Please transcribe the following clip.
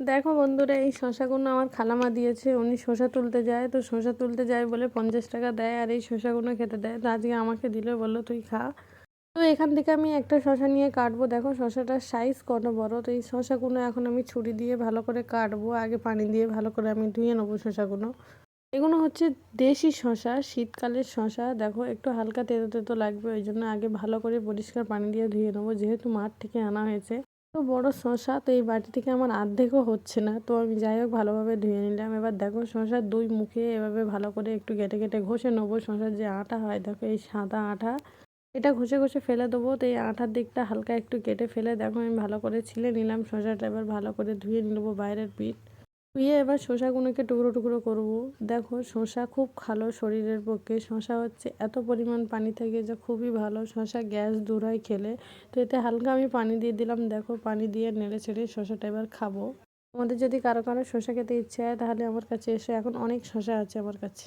দেখো বন্ধুরা, এই শশাগুলো আমার খালামা দিয়েছে, উনি শশা তুলতে যায়, তো শশা তুলতে যায় বলে পঞ্চাশ টাকা দেয় আর এই শশাগুলো খেতে দেয়। তো আজকে আমাকে দিলে, বলল, তুই খা। তো এখান থেকে আমি একটা শশা নিয়ে কাটবো। দেখো শশাটার সাইজ কত বড়, তো এই শশাগুলো এখন আমি ছুরি দিয়ে ভালো করে কাটবো। আগে পানি দিয়ে ভালো করে আমি ধুয়ে নেব শশাগুলো এগুলো হচ্ছে দেশি শশা শীতকালের শশা দেখো একটু হালকা তেতো তেতো লাগবে, ওই জন্য আগে ভালো করে পরিষ্কার পানি দিয়ে ধুয়ে নেব, যেহেতু মাঠ থেকে আনা হয়েছে। তো বড় শশা তো এই বাটি থেকে আমার আর্ধেকও হচ্ছে না। তো আমি যাই হোক ভালোভাবে ধুয়ে নিলাম। এবার দেখো শশার দুই মুখে এভাবে ভালো করে একটু কেটে কেটে ঘষে নেব। শশার যে আটা হয়, দেখো এই সাদা আটা, এটা ঘষে ঘষে ফেলে দেবো। তো এই আঠার দিকটা হালকা একটু কেটে ফেলে, দেখো আমি ভালো করে ছিলে নিলাম শশাটা এবার ভালো করে ধুয়ে নেব বাইরের পিঠ। ধুয়ে এবার শশাগুলোকে টুকরো টুকরো করব। দেখো, শশা খুব ভালো শরীরের পক্ষে। শশা হচ্ছে এত পরিমাণ পানি থাকে যে খুবই ভালো। শশা গ্যাস দূর হয় খেলে। তো এতে হালকা আমি পানি দিয়ে দিলাম। দেখো, পানি দিয়ে নেড়ে ছেড়ে শশাটা এবার খাব। আমাদের যদি কারও কারও শশা খেতে ইচ্ছে হয়, তাহলে আমার কাছে এসে। এখন অনেক শশা আছে আমার কাছে।